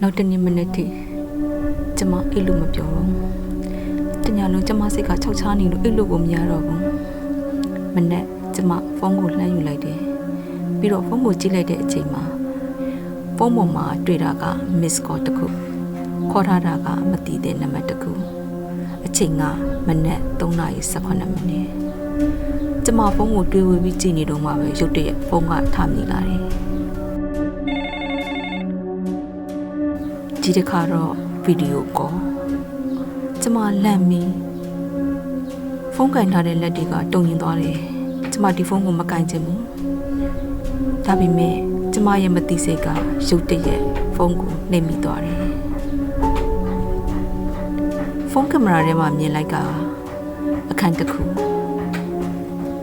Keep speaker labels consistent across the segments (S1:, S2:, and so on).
S1: နောက်တစ်နေ့မနေ့ထိကျမအိတ်လို့မပြောတော့ဘူးတညာလုံးကျမစိတ်ကခြောက်ချားနေလို့အိတ်လို့ကိုမရတော့ဘူးမနေ့ကျမဖုန်းကိုလှမ်းယူလိုက်တယ်ပြီးတော့ဖုန်းကိုကြည့်လိုက်တဲ့အချိန်မှာဖုန်းပေါ်မှာတွေ့တာက miss call တစ်ခုခေါ်ထားတာကမတည်တဲ့နံပါတ်တစ်ခုအချိန်ကမနေ့3:18မိနစ်ကျမဖုန်းကိုတွေးဝေးပြီးကြည့်နေတော့မှပဲရုတ်တရက်ဖုန်းကထမိလာတယ် ဒီတစ်ခါတော့ဗီဒီယိုကောကျမလန့်မီဖုန်းကင်ထားတဲ့လက်တွေကတုံရင်သွားတယ်ကျမဒီဖုန်းကိုမကင်ချင်ဘူးဒါပေမဲ့ကျမရဲ့မသိစိတ်ကရုတ်တရက်ဖုန်းကိုနှိပ်မိသွားတယ်ဖုန်းကင်မရာထဲမှာမြင်လိုက်ကအခန်းတစ်ခု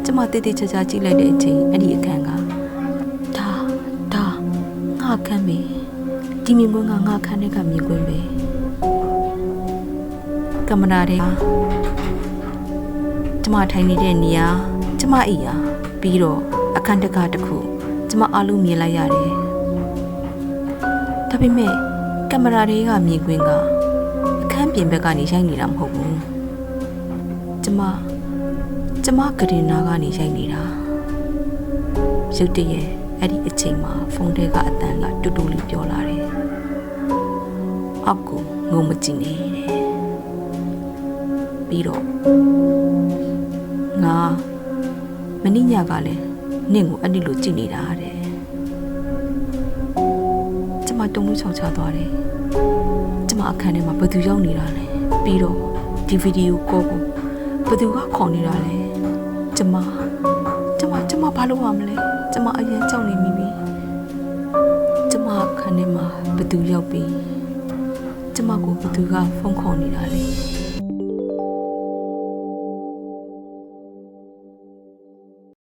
S1: ကျမတည်တည်ချာချာကြည့်လိုက်တဲ့အချိန်အဲ့ဒီအခန်းကဒါဒါငါခမ်းပြီ ဒီမြင်ကွင်းကငါခန်းထဲကမြင်ကွင်းပဲကင်မရာထဲကျမထိုင်နေတဲ့နေရာကျမအိယာပြီးတော့အခန်းတကားတစ်ခုကျမအားလုံးမြင်လိုက်ရတယ်ဒါပေမဲ့ကင်မရာတွေကမြင်ကွင်းကအခန်းပြင်ဘက်ကနေရိုက်နေတာမဟုတ်ဘူးကျမကျမကရင်နာကနေရိုက်နေတာရုတ်တရက်အဲ့ဒီအချိန်မှာဖုန်းထဲကအတန်ကတူတူလေးပြောလာတယ် အောက်ကိုငုံမကြည့်နဲ့တဲ့ပြီးတော့ငါမင်းညကလည်းနင့်ကိုအဲ့ဒီလိုကြည့်နေတာတဲ့ကျမတုံ့လို့ချောက်ချသွားတယ်ကျမအခန်းထဲမှာဘယ်သူရောက်နေတာလဲပြီးတော့ဒီဗီဒီယိုကောကိုဘယ်သူကခေါ်နေတာလဲကျမကျမကျမဘာလုပ်ရမလဲကျမအရင်ကြောက်နေမိပြီကျမအခန်းထဲမှာဘယ်သူရောက်ပြီးကျ မကိုဘသူကဖုန်းခေါ်နေတာလဲ